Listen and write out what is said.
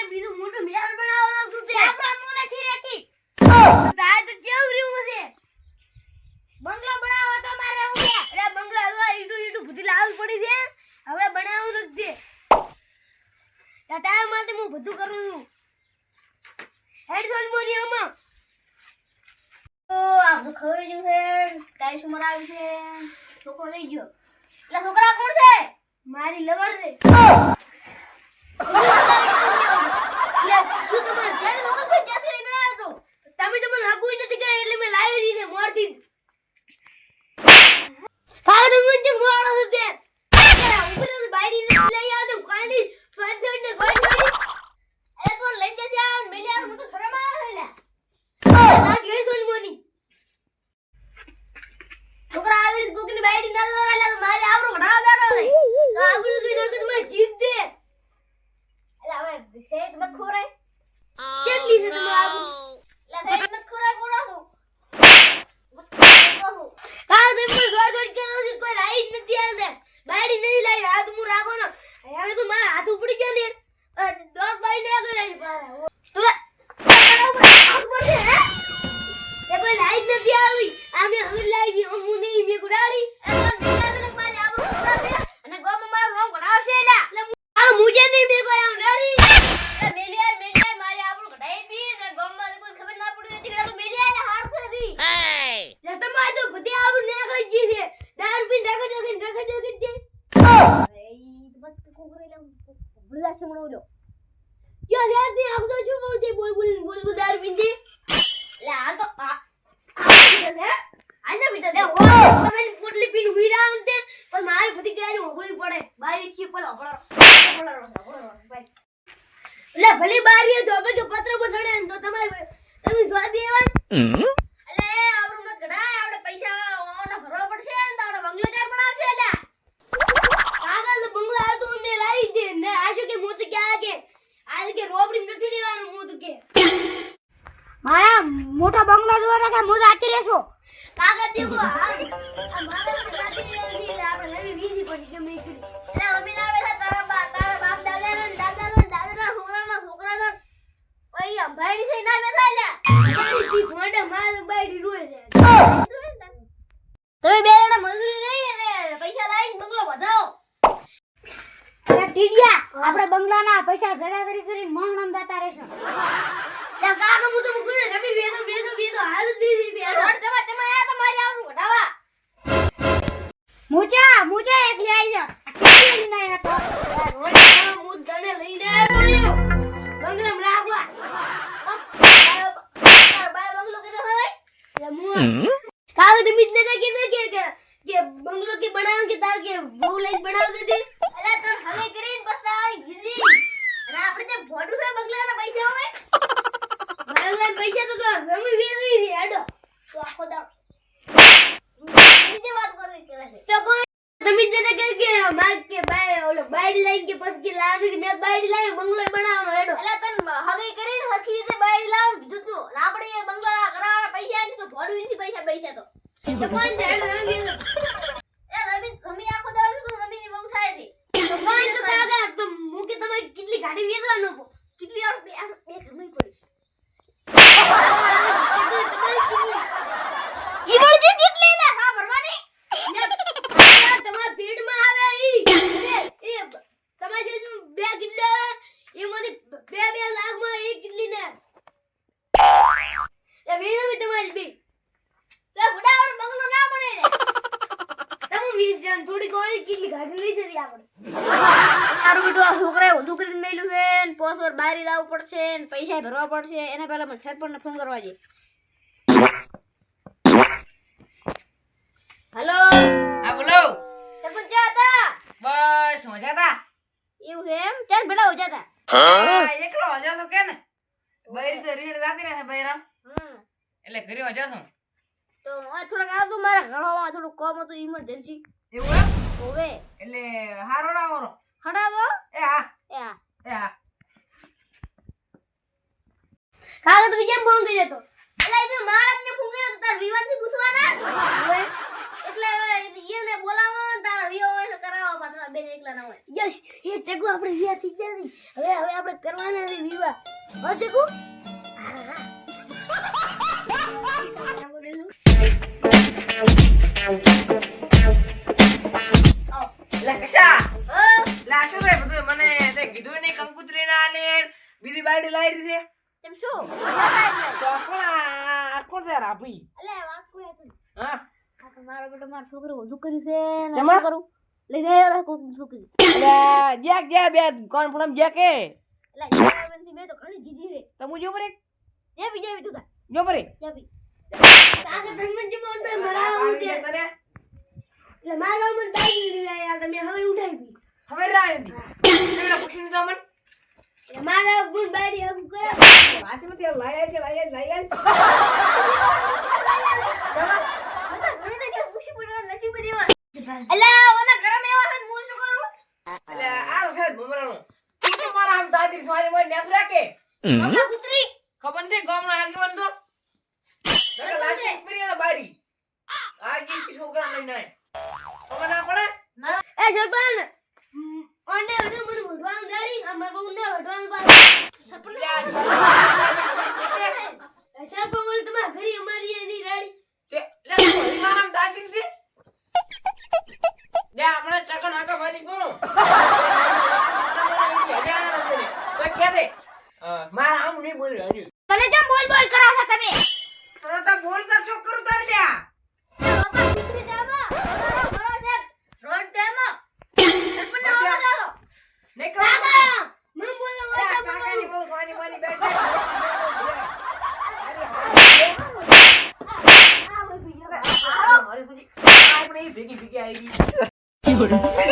મને બીજું મોટું મેળ બનાવવાનું હતું તે. આપણા હું નથી રહેતી. તારે તો કેવું રહ્યું છે બંગલો બનાવો તો મારે હું કે? અરે બંગલો હવે ઈટું ઈટું બધી લાવવી પડી છે. હવે બનાવું નથી તારા માટે હું બધું કરું છું. હેડફોન મોરિયામાં તો આપણે ખબર જ છે. કાઈ સુમર આવી છે. છોકરો લઈ ગયો. એટલે છોકરા કોણ છે? મારી લવર છે. એટલે શું તમારે ત્યારે વગર કોઈ ક્યાંથી લઈને આવ્યા છો તમે તો મને હગું નથી કર્યા એટલે મેં લાવી દીધી મોર દીધી કાકા તમે મને મોડો છો તે ઉપર તો બાયડી ને લઈ આવતો કાંડી સ્વાઈટ સાઈડ ને સ્વાઈટ સાઈડ અરે તો લઈ જશે આ મેલી આ મને તો શરમ આવે છે લ્યા ના ઘેર સોન મોની છોકરા આવી રીતે કોકની બાયડી ના લવરા લે તો મારે આબરૂ ઘડાવા બેઠો છે તો આબરૂ જોઈ તો તમે જીત દે એટલે હવે સેત મત ખોરાય કેટલી છે તમે આબરૂ એટલે સેત મત ખોરાય કોરા તો કાં તમે પણ જોર જોર કરો છો કોઈ લાઈટ નથી આવતે બાયડી નથી લાઈ હાથ મુ રાખો ને હવે તો મારા હાથ ઉપડી ગયો ને દોસ બાઈ ને આગળ આવી પાછા તું હાથ પડશે હે એ કોઈ લાઈટ નથી આવી આમે હવે લાઈ ગઈ હું નહીં મે ગુડાડી એટલે મેલા તને મારી આબરૂ ખરાબ છે અને ગોમાં મારું નામ ઘડાવશે એલા એટલે હું- આ મુજે નહીં મે કોઈ આમ ડાડી એટલે મેલી આય મેલી આય મારી આબરૂ ઘડાઈ પી અને ગોમાં કોઈ ખબર ના પડી હતી કે તો મેલી આય હાર કરી લે તમારે તો બધી ને આગળ ગઈ છે. દારૂ પીને ડગર ડગર ડગર ડગર દે અરે ઈ તો બસ કોકરે લે બુલા સમણો લો ક્યાં યાદ નહીં આવતો છું બોલતે બોલ બોલ બોલ બોલ દારૂ પીને. લે આ તો આ આ પીધો છે આને પીધો છે. ઓ તમે પોટલી પીને હુઈ રહ્યા અંતે પણ મારે બધી ગાડી ઓગળી પડે. બારી છે પર ઓગળો ઓગળો ઓગળો લે ભલે બારીએ જો કે પત્ર પર ને તો તમારે તમે સ્વાદ દેવા અલે આવરું મત ગડાય આપણે પૈસા ઓને ભરવા પડશે ને તો આપણે બંગલો ચાર બનાવશે એટલે કાગળ તો બંગલો હાલ તો મેં લાવી દે ને આશુ કે હું તો ક્યાં કે આજ કે રોબડી નથી દેવાનું તો કે? મારા મોટા બંગલા દ્વારા કે હું જાતી રહેશો? કાગળ દેવો આ મારા જાતી રહેવાની આપણે નવી વીજી પડી ગમે એટલે અમે ના બેઠા તારા બા, તારા બાપ દાદા ને દાદા ને દાદા ના છોકરા ના છોકરા ના ભાઈ અંભાઈ થઈ ના બેઠા લ્યા અંબાડી મોઢે માર અંબાડી રોય છે તમે બે જણા મજૂરી નહીં અને પૈસા લાવીને બંગલો વધાવો ટીડિયા આપણે બંગલાના પૈસા ભેગા કરી કરીને મહણમ જતા રહેશું. યા કાકા હું તો મુકું રમી બેસો બેસો બેસો. હાલ દીધી. બે રોડ તમે તમે આયા તમારી આવરું વધાવા મુચા મુચા એક લઈ આવી જા લઈને આયા તો? રોડ હું તને લઈને આવ્યો તો રાખવા. બાય બંગલો કર્યો હવે એટલે હું કાલ તમે જ નતા કીધું કે બંગલો કે બનાવ કે તાર કે બહુ લાઈન બનાવ દીધી? અલા તો હવે ગીજી અને આપણે જે ભોડું છે બંગલાના પૈસા હોય બંગલાના પૈસા તો તો રમી વેરી છે હેડો. તો આખો દાવ. બીજી વાત કરવી કે તો કોઈ તમે જ કે કે માર કે બાય ઓલો બાયડી લાઈન કે પછી લાવી મેં બાયડી લાવી બંગલો બનાવવાનો હેડો. એટલે તન હગઈ કરીને હરખી રીતે બાયડી લાવ કીધું તું. આપણે એ બંગલા કરાવવાના પૈસા નથી તો ભોડું પૈસા પૈસા તો. તો કોણ હેડો રમી લો. એ રમી રમી આખો દાડો તો રમીની બહુ થાય છે તો કોઈ તો કાકા તો હું કે તમે કેટલી ગાડી વેચવાનો કો કેટલી વાર બે આમ એક રમી પડી ઈ વળજી કેટલી લે હા ભરવાની તમારા પેટમાં આવે ઈ અને એ તમારી જેવું બે કિલ્લો એમાંથી બે બે લાખમાં એક કિલ્લી ને એ વેનો બી તમારી બે તો બુડાવડ બંગલો ના બને રે તમે વીસ જણ થોડી કોઈ કિલ્લી ગાડી લઈ જરી આપણે? તારું બેટું આ છોકરાએ વધુ કરીને મેલ્યું છે ને પોસ વાર બારી દાવું પડશે ને પૈસા ભરવા પડશે. એના પહેલા મને સરપંચને ફોન કરવા જોઈએ હેલો? હા બોલો. સરપંચ ક્યાં હતા? બસ મજા તા એવું છે એમ? ચાલ બેટા હતા એકલો હજો તો કે ને. બૈરી તો રીડ રાખી રહે બૈરામ. હમ. એટલે ઘરે વાજા છું? તો આ થોડાક આવતું મારા ઘરમાં થોડું કામ હતું ઇમરજન્સી એવું હોવે એટલે હારો ના હારો? હડાવો. એ હા. એ હા. એ હા. કાકા તું કેમ ફોન કરી તો એટલે એ તો મારા ને ફોન કર્યો તાર વિવાદથી પૂછવાના? હવે એટલે એને બોલાવો તારા વિવાહ કરાવો પાછા બે એકલા ના હોય. યસ એ ચકુ આપણે વિવાહ થઈ ગયા હવે હવે આપણે કરવાના છે વિવાહ. હો ચકુ? હા. બીજી બાયડી લાવી છે તેમ શું તો કોણ કોણ છે રાભી અલે વાત હા કાકા મારો બેટો મારો છોકરો વધુ કર્યું છે ને શું કરું લઈ જાય યાર કોક છોકરી જ્યાં બે કોણ જ્યાં કે મેં તો ઘણી જીધી તો જો. પરે જે બીજા જો પરે. કાકા તમે જે મોન તો મરા હું તે તને એટલે મારા મન લઈ આયા તમે હવે ઉઠાવી ખબર રાહ નથી તમને નહીં તો મને એટલે મારા ગુણ બાડી હગું કરે. વાંચી મત લાયા કે લાયા લાયા અલા ઓના ગરમ એવા છે હું શું કરું? એટલે આ તો છે તું તો મારા આમ દાદરી સ્વારી મોય નેસ રાખે. મમ્મા કૂતરી ખબર નથી ગામનો આગેવાન તો નકર લાશી પરી અને બારી આ જી નહીં. ખબર ના પડે? એ સરપંચ ઓને ઓને મને વઢવાનું ડાડી અમાર બહુ ને વઢવાનું પાછું સરપંચ સરપંચ બોલે તમારા ઘરે અમારી એની રાડી તે- લે, તું હરી મારા આમ દાદરી છે લે, હમણાં ચકન હાંકા ભાજી બોલો. તો કે દે. હા, મારા આમ નહીં બોલ્યો હજી. મને કેમ બોલ બોલ કરો છો તમે તો તો બોલતા શું કરું તારે લ્યા? એ બાપા કૂતરી જાવા મારો ઘરો છે રોડ તેમાં સરપંચ ને આવા દો નહીં ખબર પડે. કાકા મમ બોલો લે, આ વાતા કાકાની બોલો બહુ વાની વાની બેઠ છે. આ વધી